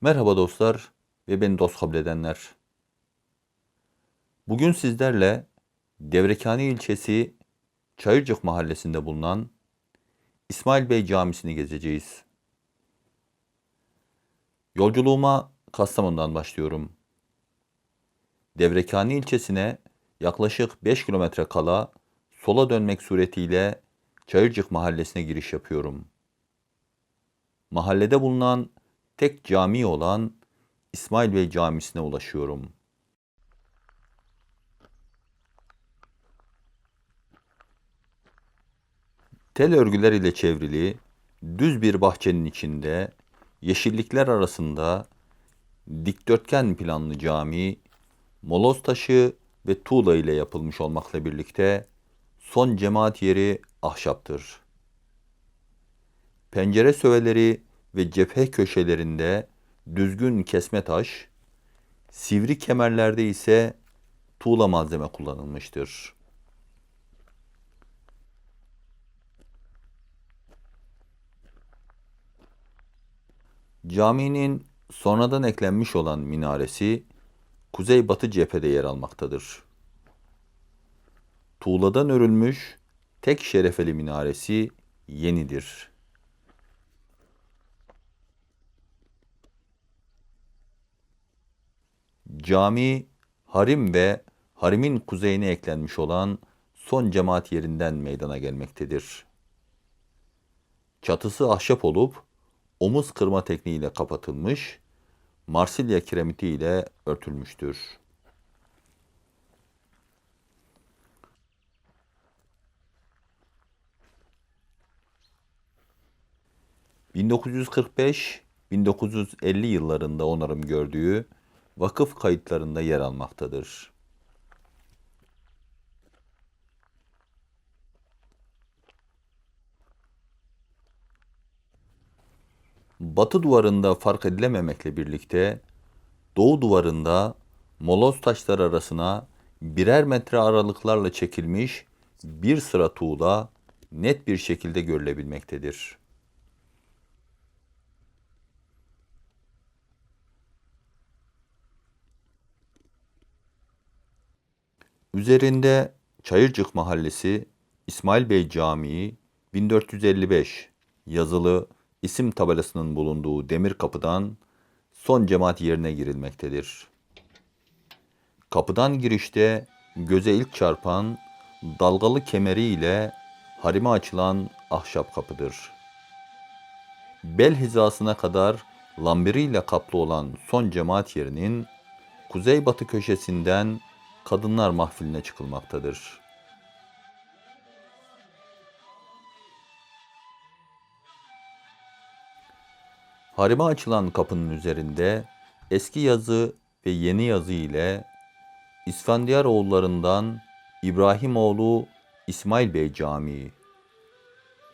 Merhaba dostlar ve beni dost kabul edenler. Bugün sizlerle Devrekani ilçesi Çayırcık mahallesinde bulunan İsmail Bey Camisi'ni gezeceğiz. Yolculuğuma Kastamonu'dan başlıyorum. Devrekani ilçesine yaklaşık 5 kilometre kala sola dönmek suretiyle Çayırcık mahallesine giriş yapıyorum. Mahallede bulunan tek cami olan İsmail Bey Camisi'ne ulaşıyorum. Tel örgüler ile çevrili düz bir bahçenin içinde yeşillikler arasında dikdörtgen planlı cami moloz taşı ve tuğla ile yapılmış olmakla birlikte son cemaat yeri ahşaptır. Pencere söveleri ve cephe köşelerinde düzgün kesme taş, sivri kemerlerde ise tuğla malzeme kullanılmıştır. Caminin sonradan eklenmiş olan minaresi kuzeybatı cephede yer almaktadır. Tuğladan örülmüş tek şerefeli minaresi yenidir. Cami, harim ve harimin kuzeyine eklenmiş olan son cemaat yerinden meydana gelmektedir. Çatısı ahşap olup omuz kırma tekniğiyle kapatılmış, Marsilya kiremiti ile örtülmüştür. ...1945-1950 yıllarında onarım gördüğü vakıf kayıtlarında yer almaktadır. Batı duvarında fark edilememekle birlikte doğu duvarında moloz taşlar arasına birer metre aralıklarla çekilmiş bir sıra tuğla net bir şekilde görülebilmektedir. Üzerinde Çayırcık Mahallesi İsmail Bey Camii 1455 yazılı isim tabelasının bulunduğu demir kapıdan son cemaat yerine girilmektedir. Kapıdan girişte göze ilk çarpan dalgalı kemeri ile harime açılan ahşap kapıdır. Bel hizasına kadar lambiriyle kaplı olan son cemaat yerinin kuzeybatı köşesinden kadınlar mahfiline çıkılmaktadır. Harime açılan kapının üzerinde eski yazı ve yeni yazı ile İsfendiyar oğullarından İbrahimoğlu İsmail Bey Camii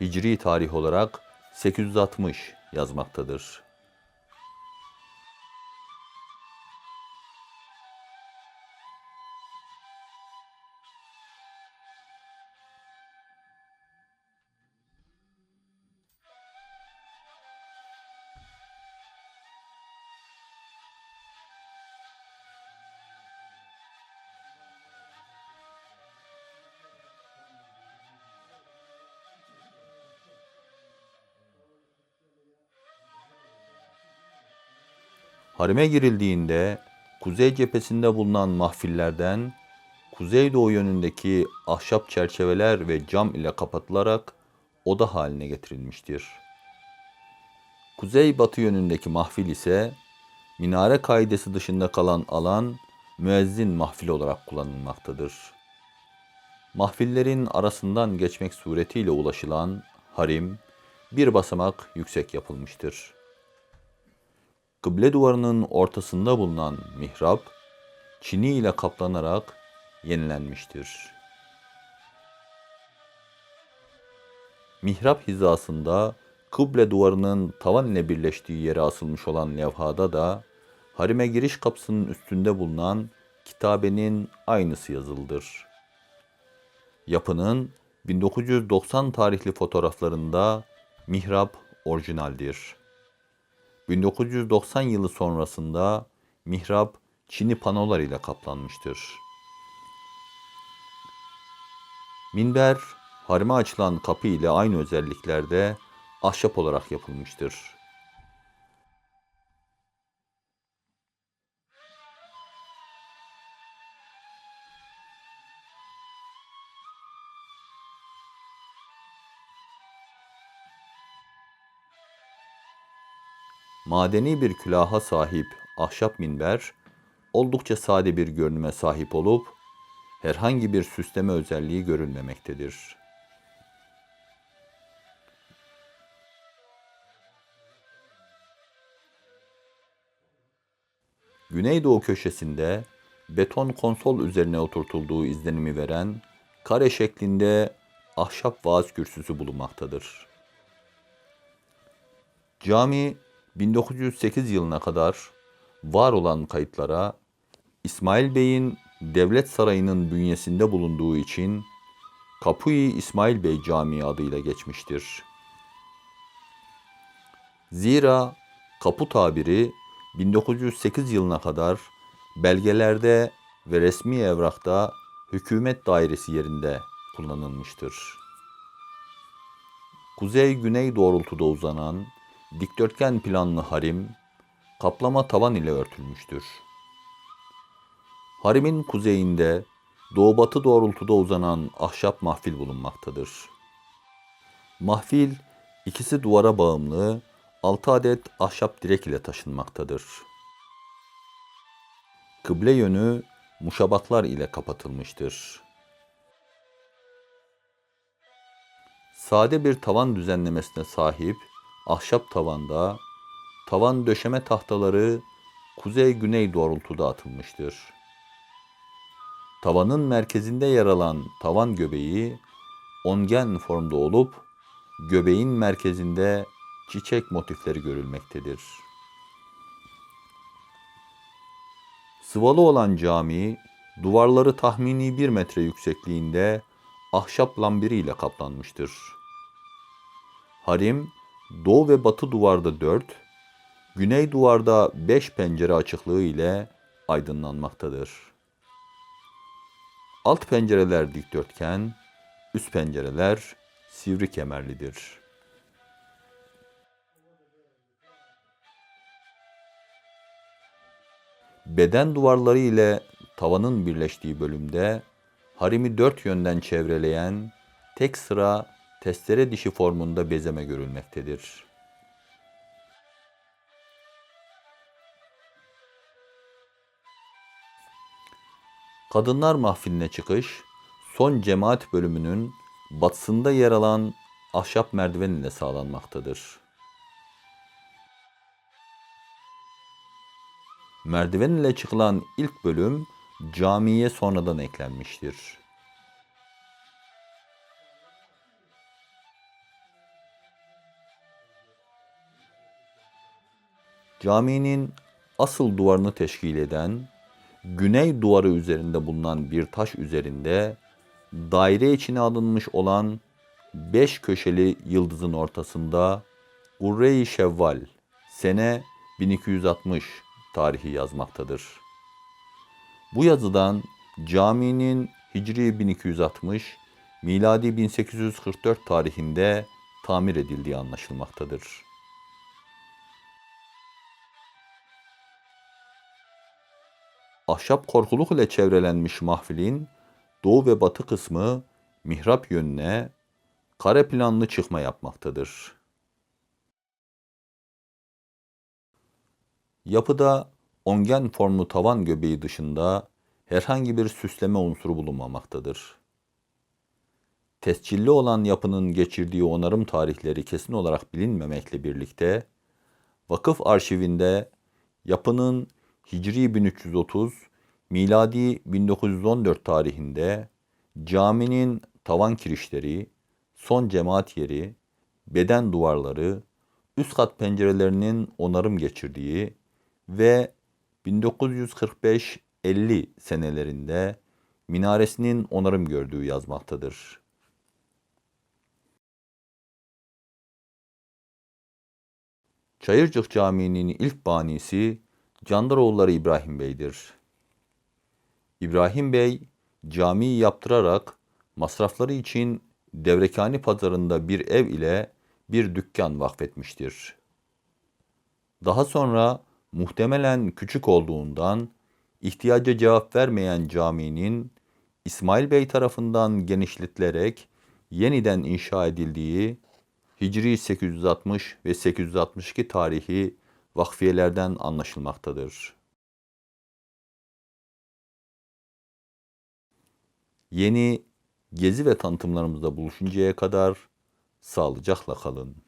Hicri tarih olarak 860 yazmaktadır. Harime girildiğinde kuzey cephesinde bulunan mahfillerden kuzeydoğu yönündeki ahşap çerçeveler ve cam ile kapatılarak oda haline getirilmiştir. Kuzey-batı yönündeki mahfil ise minare kaidesi dışında kalan alan müezzin mahfili olarak kullanılmaktadır. Mahfillerin arasından geçmek suretiyle ulaşılan harim bir basamak yüksek yapılmıştır. Kıble duvarının ortasında bulunan mihrap, çini ile kaplanarak yenilenmiştir. Mihrap hizasında kıble duvarının tavan ile birleştiği yere asılmış olan levhada da harime giriş kapısının üstünde bulunan kitabenin aynısı yazılıdır. Yapının 1990 tarihli fotoğraflarında mihrap orijinaldir. 1990 yılı sonrasında mihrap çini panolar ile kaplanmıştır. Minber, harime açılan kapı ile aynı özelliklerde ahşap olarak yapılmıştır. Madeni bir külaha sahip ahşap minber, oldukça sade bir görünüme sahip olup, herhangi bir süsleme özelliği görülmemektedir. Güneydoğu köşesinde beton konsol üzerine oturtulduğu izlenimi veren kare şeklinde ahşap vaaz kürsüsü bulunmaktadır. Cami 1908 yılına kadar var olan kayıtlara İsmail Bey'in devlet sarayının bünyesinde bulunduğu için Kapui İsmail Bey Camii adıyla geçmiştir. Zira kapu tabiri 1908 yılına kadar belgelerde ve resmi evrakta hükümet dairesi yerinde kullanılmıştır. Kuzey-güney doğrultuda uzanan dikdörtgen planlı harim kaplama tavan ile örtülmüştür. Harimin kuzeyinde doğu-batı doğrultuda uzanan ahşap mahfil bulunmaktadır. Mahfil ikisi duvara bağımlı 6 adet ahşap direk ile taşınmaktadır. Kıble yönü muşabaklar ile kapatılmıştır. Sade bir tavan düzenlemesine sahip ahşap tavanda tavan döşeme tahtaları kuzey-güney doğrultuda atılmıştır. Tavanın merkezinde yer alan tavan göbeği ongen formda olup göbeğin merkezinde çiçek motifleri görülmektedir. Sıvalı olan cami, duvarları tahmini bir metre yüksekliğinde ahşap lambiri ile kaplanmıştır. Harim, doğu ve batı duvarda dört, güney duvarda beş pencere açıklığı ile aydınlanmaktadır. Alt pencereler dikdörtgen, üst pencereler sivri kemerlidir.'' Beden duvarları ile tavanın birleştiği bölümde harimi dört yönden çevreleyen tek sıra testere dişi formunda bezeme görülmektedir. Kadınlar mahfiline çıkış, son cemaat bölümünün batısında yer alan ahşap merdiven ile sağlanmaktadır. Merdiven ile çıkılan ilk bölüm camiye sonradan eklenmiştir. Caminin asıl duvarını teşkil eden güney duvarı üzerinde bulunan bir taş üzerinde daire içine alınmış olan beş köşeli yıldızın ortasında Urre-i Şevval sene 1260 tarihi yazmaktadır. Bu yazıdan caminin Hicri 1260, miladi 1844 tarihinde tamir edildiği anlaşılmaktadır. Ahşap korkuluk ile çevrelenmiş mahfilin doğu ve batı kısmı mihrap yönüne kare planlı çıkma yapmaktadır. Yapıda ongen formlu tavan göbeği dışında herhangi bir süsleme unsuru bulunmamaktadır. Tescilli olan yapının geçirdiği onarım tarihleri kesin olarak bilinmemekle birlikte, vakıf arşivinde yapının Hicri 1330, miladi 1914 tarihinde caminin tavan kirişleri, son cemaat yeri, beden duvarları, üst kat pencerelerinin onarım geçirdiği ve 1945-50 senelerinde minaresinin onarım gördüğü yazmaktadır. Çayırcık Camii'nin ilk banisi Candaroğulları İbrahim Bey'dir. İbrahim Bey camiyi yaptırarak masrafları için Devrekani pazarında bir ev ile bir dükkan vakfetmiştir. Daha sonra muhtemelen küçük olduğundan ihtiyaca cevap vermeyen caminin İsmail Bey tarafından genişletilerek yeniden inşa edildiği Hicri 860 ve 862 tarihi vakfiyelerden anlaşılmaktadır. Yeni gezi ve tanıtımlarımızda buluşuncaya kadar sağlıcakla kalın.